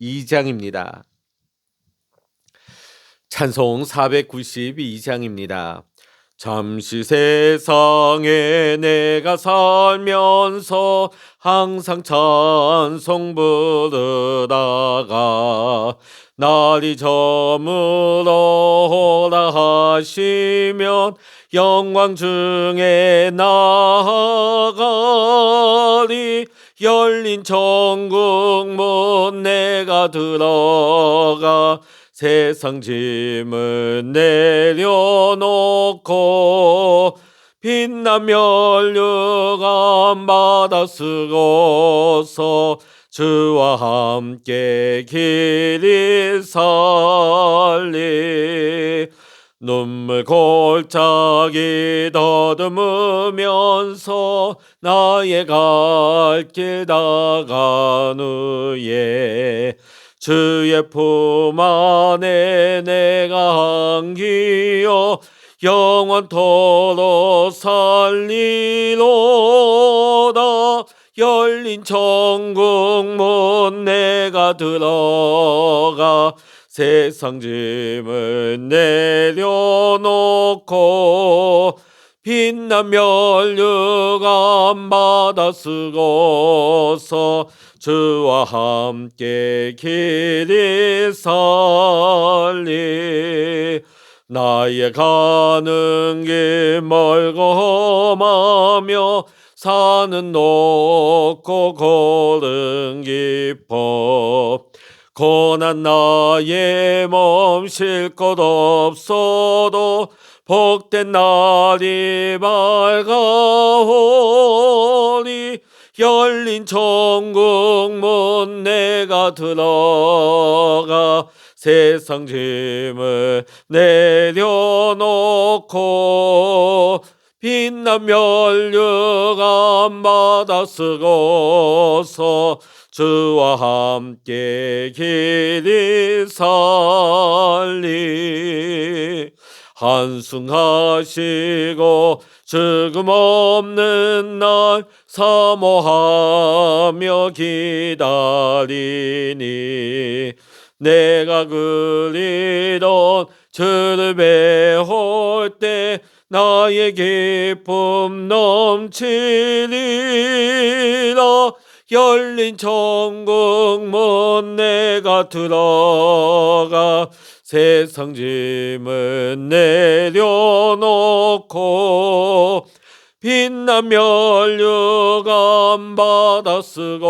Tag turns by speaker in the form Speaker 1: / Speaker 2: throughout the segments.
Speaker 1: 492장입니다. 찬송 492장입니다. 잠시 세상에 내가 살면서 항상 찬송 부르다가 날이 저물어라 하시면 영광 중에 나가리 열린 천국 문 내가 들어가 세상 짐을 내려놓고 빛나 멸류관 받아 쓰고서 주와 함께 길이 살리 눈물 골짜기 더듬으면서 나의 갈길 나간 후에 주의 품 안에 내가 안기어 영원토록 살리로다. 열린 천국 문 내가 들어가 세상 짐을 내려놓고 빛난 멸류관 받아 쓰고서 주와 함께 길이 살리 나의 가는 길 멀고 험하며 산은 높고 고른 깊어 고난 나의 몸쉴것 없어도 복된 날이 밝아오니 열린 천국 문 내가 들어가 세상 짐을 내려놓고 빛난 멸류관 받아 쓰고서 주와 함께 길이 살리 한숨하시고 죽음 없는 날 사모하며 기다리니 내가 그리던 주를 배울 때 나의 기쁨 넘치리라 열린 천국 문 내가 들어가 세상 짐을 내려놓고 빛난 멸류관 받아 쓰고서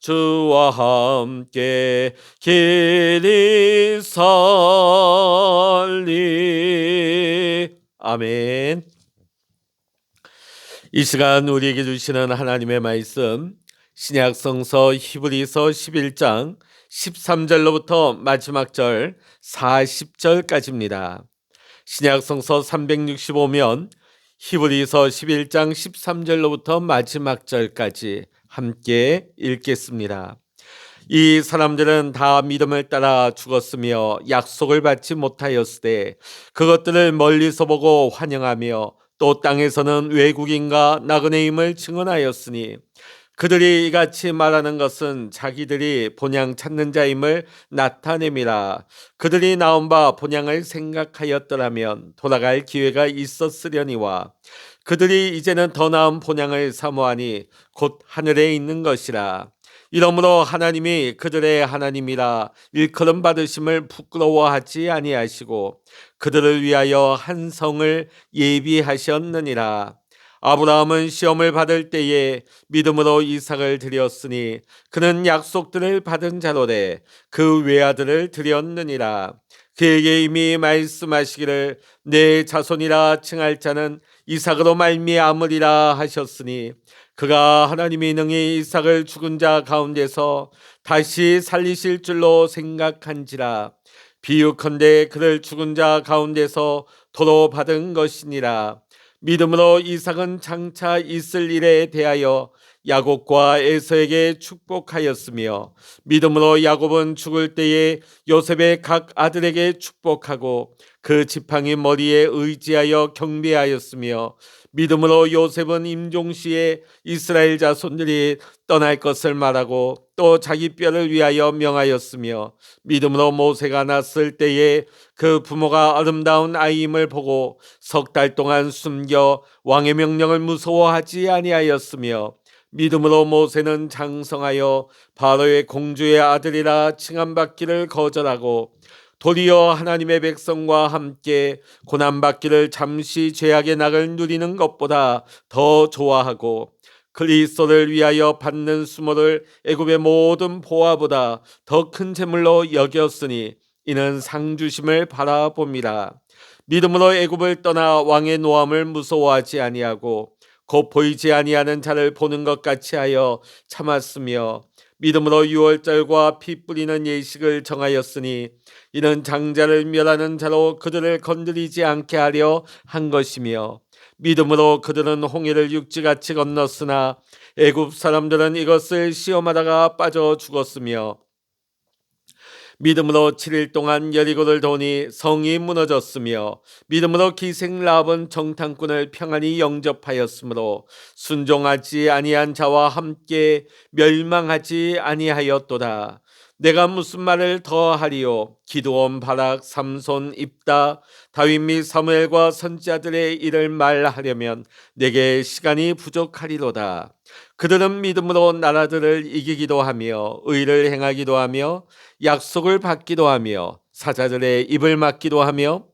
Speaker 1: 주와 함께 길이 살리. 아멘 이 시간 우리에게 주시는 하나님의 말씀 신약 성서 히브리서 11장 13절로부터 마지막 절 40절까지입니다. 신약 성서 365면 히브리서 11장 13절로부터 마지막 절까지 함께 읽겠습니다. 이 사람들은 다 믿음을 따라 죽었으며 약속을 받지 못하였으되 그것들을 멀리서 보고 환영하며 또 땅에서는 외국인과 나그네임을 증언하였으니 그들이 이같이 말하는 것은 자기들이 본향 찾는 자임을 나타냄이라. 그들이 나온 바 본향을 생각하였더라면 돌아갈 기회가 있었으려니와 그들이 이제는 더 나은 본향을 사모하니 곧 하늘에 있는 것이라. 이러므로 하나님이 그들의 하나님이라 일컬음 받으심을 부끄러워하지 아니하시고 그들을 위하여 한 성을 예비하셨느니라. 아브라함은 시험을 받을 때에 믿음으로 이삭을 드렸으니 그는 약속들을 받은 자로되 그 외아들을 드렸느니라. 그에게 이미 말씀하시기를 내 자손이라 칭할 자는 이삭으로 말미암으리라 하셨으니 그가 하나님이 능히 이삭을 죽은 자 가운데서 다시 살리실 줄로 생각한지라 비유컨대 그를 죽은 자 가운데서 도로 받은 것이니라. 믿음으로 이삭은 장차 있을 일에 대하여 야곱과 에서에게 축복하였으며 믿음으로 야곱은 죽을 때에 요셉의 각 아들에게 축복하고 그 지팡이 머리에 의지하여 경배하였으며 믿음으로 요셉은 임종 시에 이스라엘 자손들이 떠날 것을 말하고 또 자기 뼈를 위하여 명하였으며 믿음으로 모세가 났을 때에 그 부모가 아름다운 아이임을 보고 석 달 동안 숨겨 왕의 명령을 무서워하지 아니하였으며 믿음으로 모세는 장성하여 바로의 공주의 아들이라 칭함받기를 거절하고 도리어 하나님의 백성과 함께 고난받기를 잠시 죄악의 낙을 누리는 것보다 더 좋아하고 그리스도를 위하여 받는 수모를 애굽의 모든 보화보다 더 큰 재물로 여겼으니 이는 상 주심을 바라봅니다. 믿음으로 애굽을 떠나 왕의 노함을 무서워하지 아니하고 곧 보이지 아니하는 자를 보는 것 같이 하여 참았으며 믿음으로 유월절과 피 뿌리는 예식을 정하였으니 이는 장자를 멸하는 자로 그들을 건드리지 않게 하려 한 것이며 믿음으로 그들은 홍해를 육지같이 건넜으나 애굽 사람들은 이것을 시험하다가 빠져 죽었으며 믿음으로 7일 동안 여리고를 도니 성이 무너졌으며 믿음으로 기생 라합은 정탐꾼을 평안히 영접하였으므로 순종하지 아니한 자와 함께 멸망하지 아니하였도다. 내가 무슨 말을 더 하리요? 기도원 바락 삼손 입다. 다윗 및 사무엘과 선지자들의 일을 말하려면 내게 시간이 부족하리로다. 그들은 믿음으로 나라들을 이기기도 하며 의를 행하기도 하며 약속을 받기도 하며 사자들의 입을 막기도 하며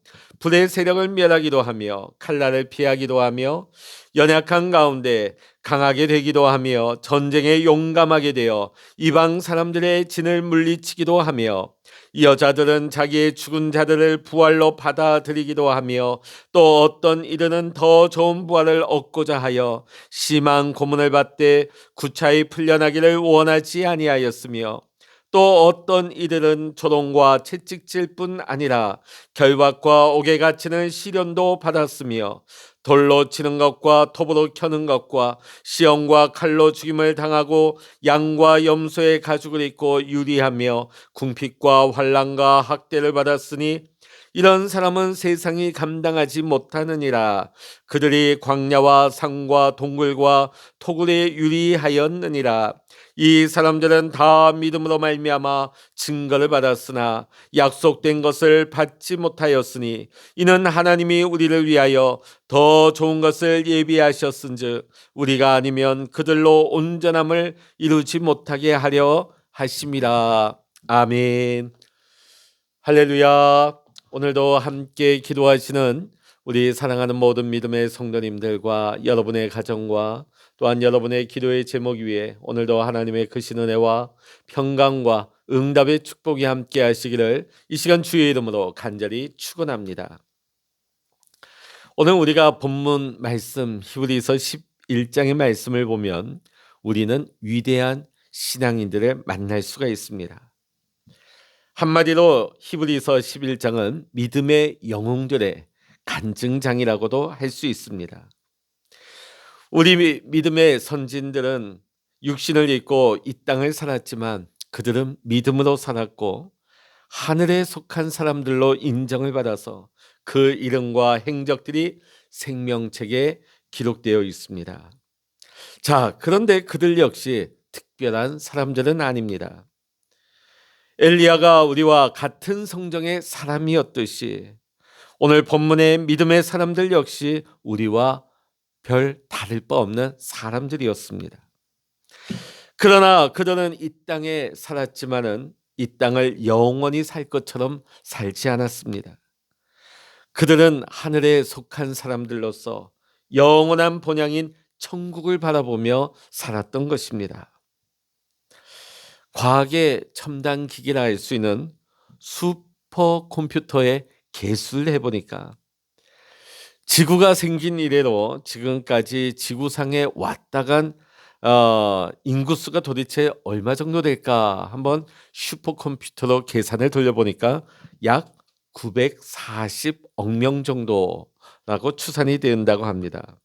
Speaker 1: 불의 세력을 멸하기도 하며 칼날을 피하기도 하며 연약한 가운데 강하게 되기도 하며 전쟁에 용감하게 되어 이방 사람들의 진을 물리치기도 하며 여자들은 자기의 죽은 자들을 부활로 받아들이기도 하며 또 어떤 이들은 더 좋은 부활을 얻고자 하여 심한 고문을 받되 구차히 풀려나기를 원하지 아니하였으며 또 어떤 이들은 조롱과 채찍질 뿐 아니라 결박과 옥에 갇히는 시련도 받았으며 돌로 치는 것과 톱으로 켜는 것과 시험과 칼로 죽임을 당하고 양과 염소의 가죽을 입고 유리하며 궁핍과 환란과 학대를 받았으니 이런 사람은 세상이 감당하지 못하느니라. 그들이 광야와 산과 동굴과 토굴에 유리하였느니라 이 사람들은 다 믿음으로 말미암아 증거를 받았으나 약속된 것을 받지 못하였으니 이는 하나님이 우리를 위하여 더 좋은 것을 예비하셨은즉 우리가 아니면 그들로 온전함을 이루지 못하게 하려 하심이라 아멘. 할렐루야. 오늘도 함께 기도하시는 우리 사랑하는 모든 믿음의 성도님들과 여러분의 가정과 또한 여러분의 기도의 제목 위에 오늘도 하나님의 크신 은혜와 평강과 응답의 축복이 함께 하시기를 이 시간 주의 이름으로 간절히 축원합니다. 오늘 우리가 본문 말씀 히브리서 11장의 말씀을 보면 우리는 위대한 신앙인들을 만날 수가 있습니다. 한마디로 히브리서 11장은 믿음의 영웅들의 간증장이라고도 할 수 있습니다. 우리 믿음의 선진들은 육신을 입고 이 땅을 살았지만 그들은 믿음으로 살았고 하늘에 속한 사람들로 인정을 받아서 그 이름과 행적들이 생명책에 기록되어 있습니다. 자, 그런데 그들 역시 특별한 사람들은 아닙니다. 엘리야가 우리와 같은 성정의 사람이었듯이 오늘 본문의 믿음의 사람들 역시 우리와 별 다를 바 없는 사람들이었습니다. 그러나 그들은 이 땅에 살았지만은 이 땅을 영원히 살 것처럼 살지 않았습니다. 그들은 하늘에 속한 사람들로서 영원한 본향인 천국을 바라보며 살았던 것입니다. 과학의 첨단 기기라 할 수 있는 슈퍼 컴퓨터의 개수를 해보니까 지구가 생긴 이래로 지금까지 지구상에 왔다 간 어, 인구수가 도대체 얼마 정도 될까 한번 슈퍼컴퓨터로 계산을 돌려보니까 약 940억 명 정도라고 추산이 된다고 합니다.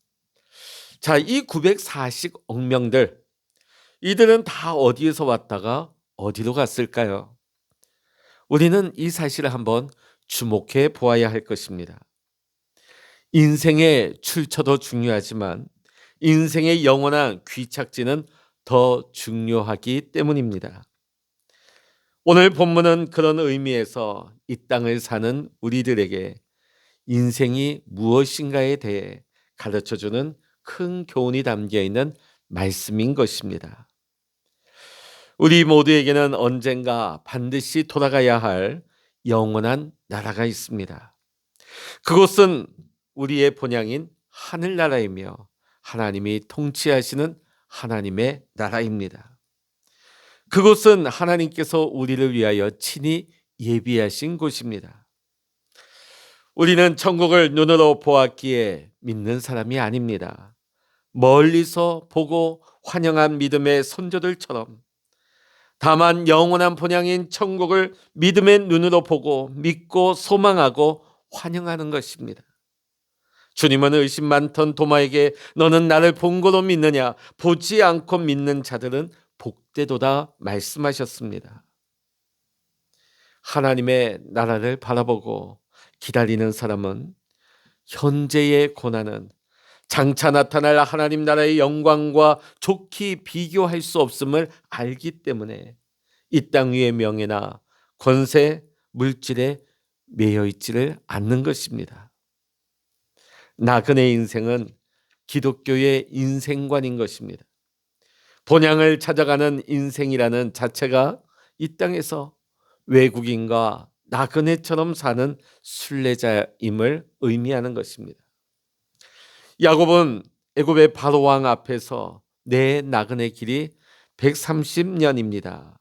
Speaker 1: 자, 이 940억 명들 이들은 다 어디에서 왔다가 어디로 갔을까요? 우리는 이 사실을 한번 주목해 보아야 할 것입니다. 인생의 출처도 중요하지만 인생의 영원한 귀착지는 더 중요하기 때문입니다. 오늘 본문은 그런 의미에서 이 땅을 사는 우리들에게 인생이 무엇인가에 대해 가르쳐 주는 큰 교훈이 담겨 있는 말씀인 것입니다. 우리 모두에게는 언젠가 반드시 돌아가야 할 영원한 나라가 있습니다. 그곳은 우리의 본향인 하늘나라이며 하나님이 통치하시는 하나님의 나라입니다. 그곳은 하나님께서 우리를 위하여 친히 예비하신 곳입니다. 우리는 천국을 눈으로 보았기에 믿는 사람이 아닙니다. 멀리서 보고 환영한 믿음의 선조들처럼 다만 영원한 본향인 천국을 믿음의 눈으로 보고 믿고 소망하고 환영하는 것입니다. 주님은 의심 많던 도마에게 너는 나를 본 거로 믿느냐 보지 않고 믿는 자들은 복되도다 말씀하셨습니다. 하나님의 나라를 바라보고 기다리는 사람은 현재의 고난은 장차 나타날 하나님 나라의 영광과 좋게 비교할 수 없음을 알기 때문에 이 땅 위의 명예나 권세, 물질에 매여 있지를 않는 것입니다. 나그네 인생은 기독교의 인생관인 것입니다. 본향을 찾아가는 인생이라는 자체가 이 땅에서 외국인과 나그네처럼 사는 순례자임을 의미하는 것입니다. 야곱은 애굽의 바로 왕 앞에서 내 나그네 길이 130년입니다.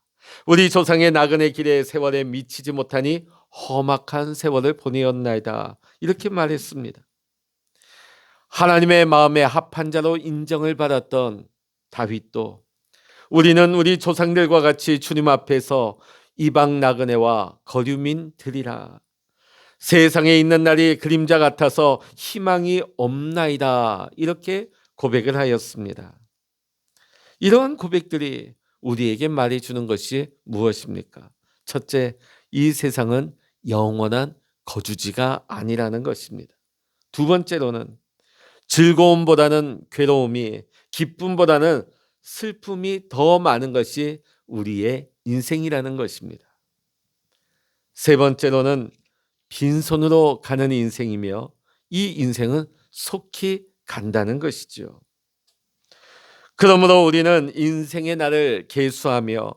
Speaker 1: 우리 조상의 나그네 길의 세월에 미치지 못하니 험악한 세월을 보내었나이다. 이렇게 말했습니다. 하나님의 마음에 합한 자로 인정을 받았던 다윗도 우리는 우리 조상들과 같이 주님 앞에서 이방 나그네와 거류민 들이라 세상에 있는 날이 그림자 같아서 희망이 없나이다. 이렇게 고백을 하였습니다. 이러한 고백들이 우리에게 말해주는 것이 무엇입니까? 첫째, 이 세상은 영원한 거주지가 아니라는 것입니다. 두 번째로는 즐거움보다는 괴로움이, 기쁨보다는 슬픔이 더 많은 것이 우리의 인생이라는 것입니다. 세 번째로는 빈손으로 가는 인생이며 이 인생은 속히 간다는 것이죠. 그러므로 우리는 인생의 날을 계수하며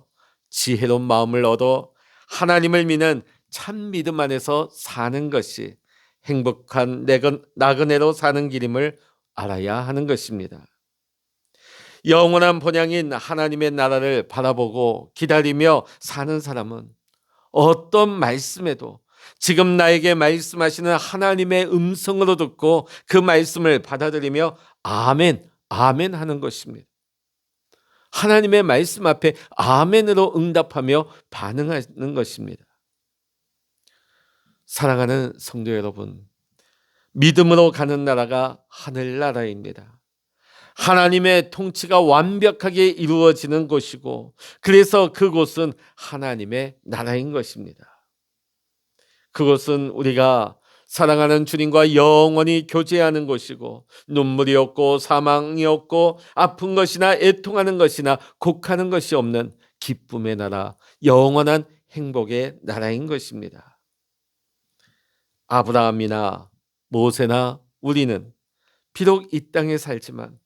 Speaker 1: 지혜로운 마음을 얻어 하나님을 믿는 참 믿음 안에서 사는 것이 행복한 나그네로 사는 길임을 알아야 하는 것입니다. 영원한 본향인 하나님의 나라를 바라보고 기다리며 사는 사람은 어떤 말씀에도 지금 나에게 말씀하시는 하나님의 음성으로 듣고 그 말씀을 받아들이며 아멘, 아멘 하는 것입니다. 하나님의 말씀 앞에 아멘으로 응답하며 반응하는 것입니다. 사랑하는 성도 여러분, 믿음으로 가는 나라가 하늘나라입니다. 하나님의 통치가 완벽하게 이루어지는 곳이고, 그래서 그곳은 하나님의 나라인 것입니다. 그것은 우리가 사랑하는 주님과 영원히 교제하는 곳이고 눈물이 없고 사망이 없고 아픈 것이나 애통하는 것이나 곡하는 것이 없는 기쁨의 나라, 영원한 행복의 나라인 것입니다. 아브라함이나 모세나 우리는 비록 이 땅에 살지만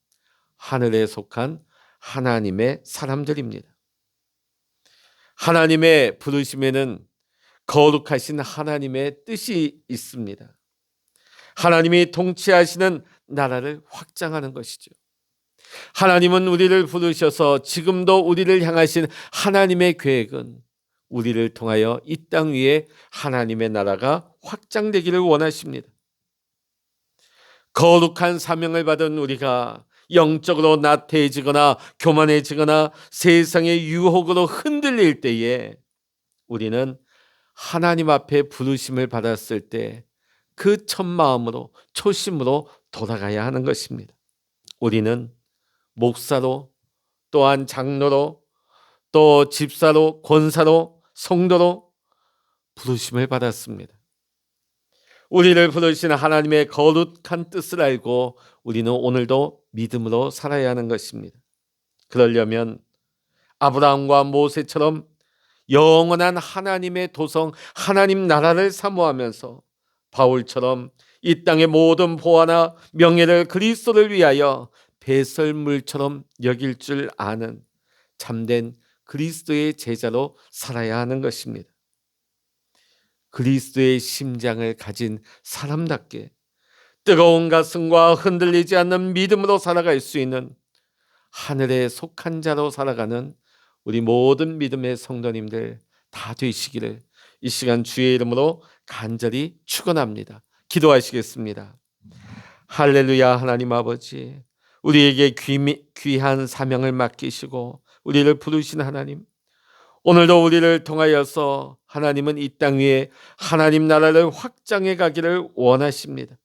Speaker 1: 하늘에 속한 하나님의 사람들입니다. 하나님의 부르심에는 거룩하신 하나님의 뜻이 있습니다. 하나님이 통치하시는 나라를 확장하는 것이죠. 하나님은 우리를 부르셔서 지금도 우리를 향하신 하나님의 계획은 우리를 통하여 이 땅 위에 하나님의 나라가 확장되기를 원하십니다. 거룩한 사명을 받은 우리가 영적으로 나태해지거나 교만해지거나 세상의 유혹으로 흔들릴 때에 우리는 하나님 앞에 부르심을 받았을 때 그 첫 마음으로 초심으로 돌아가야 하는 것입니다. 우리는 목사로 또한 장로로 또 집사로 권사로 성도로 부르심을 받았습니다. 우리를 부르신 하나님의 거룩한 뜻을 알고 우리는 오늘도 믿음으로 살아야 하는 것입니다. 그러려면 아브라함과 모세처럼 영원한 하나님의 도성 하나님 나라를 사모하면서 바울처럼 이 땅의 모든 보화나 명예를 그리스도를 위하여 배설물처럼 여길 줄 아는 참된 그리스도의 제자로 살아야 하는 것입니다. 그리스도의 심장을 가진 사람답게 뜨거운 가슴과 흔들리지 않는 믿음으로 살아갈 수 있는 하늘에 속한 자로 살아가는 우리 모든 믿음의 성도님들 다 되시기를 이 시간 주의 이름으로 간절히 축원합니다. 기도하시겠습니다. 할렐루야 하나님 아버지 우리에게 귀, 귀한 사명을 맡기시고 우리를 부르신 하나님 오늘도 우리를 통하여서 하나님은 이 땅 위에 하나님 나라를 확장해 가기를 원하십니다.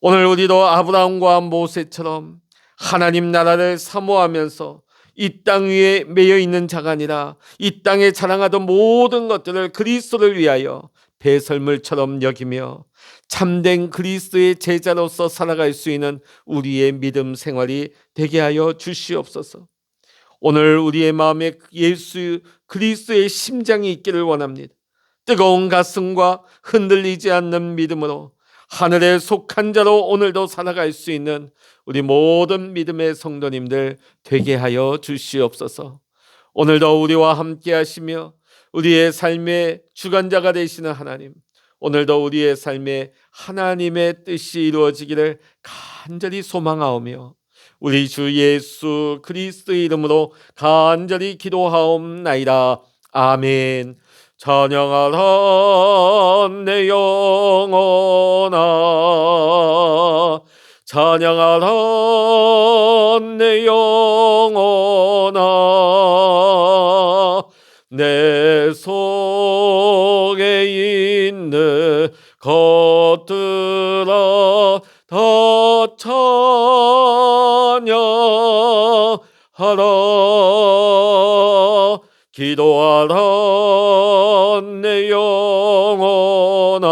Speaker 1: 오늘 우리도 아브라함과 모세처럼 하나님 나라를 사모하면서 이 땅 위에 매여 있는 자가 아니라 이 땅에 자랑하던 모든 것들을 그리스도를 위하여 배설물처럼 여기며 참된 그리스도의 제자로서 살아갈 수 있는 우리의 믿음 생활이 되게 하여 주시옵소서. 오늘 우리의 마음에 예수 그리스도의 심장이 있기를 원합니다. 뜨거운 가슴과 흔들리지 않는 믿음으로 하늘에 속한 자로 오늘도 살아갈 수 있는 우리 모든 믿음의 성도님들 되게 하여 주시옵소서. 오늘도 우리와 함께 하시며 우리의 삶의 주관자가 되시는 하나님, 오늘도 우리의 삶에 하나님의 뜻이 이루어지기를 간절히 소망하오며 우리 주 예수 그리스도의 이름으로 간절히 기도하옵나이다. 아멘. 찬양하라 내 영혼아 찬양하라 내 영혼아 내 속에 있는 것들아 다 찬양 하라 기도하라 내 영혼아.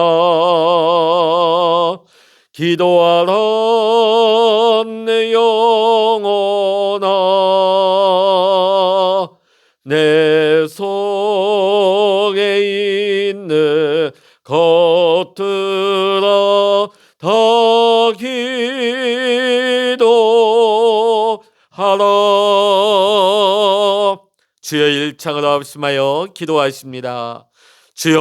Speaker 1: 기도하라 내 영혼아. 내 속에 있는 것들아 다 기도 하라. 주여 일창을 합심하여 기도하십니다. 주여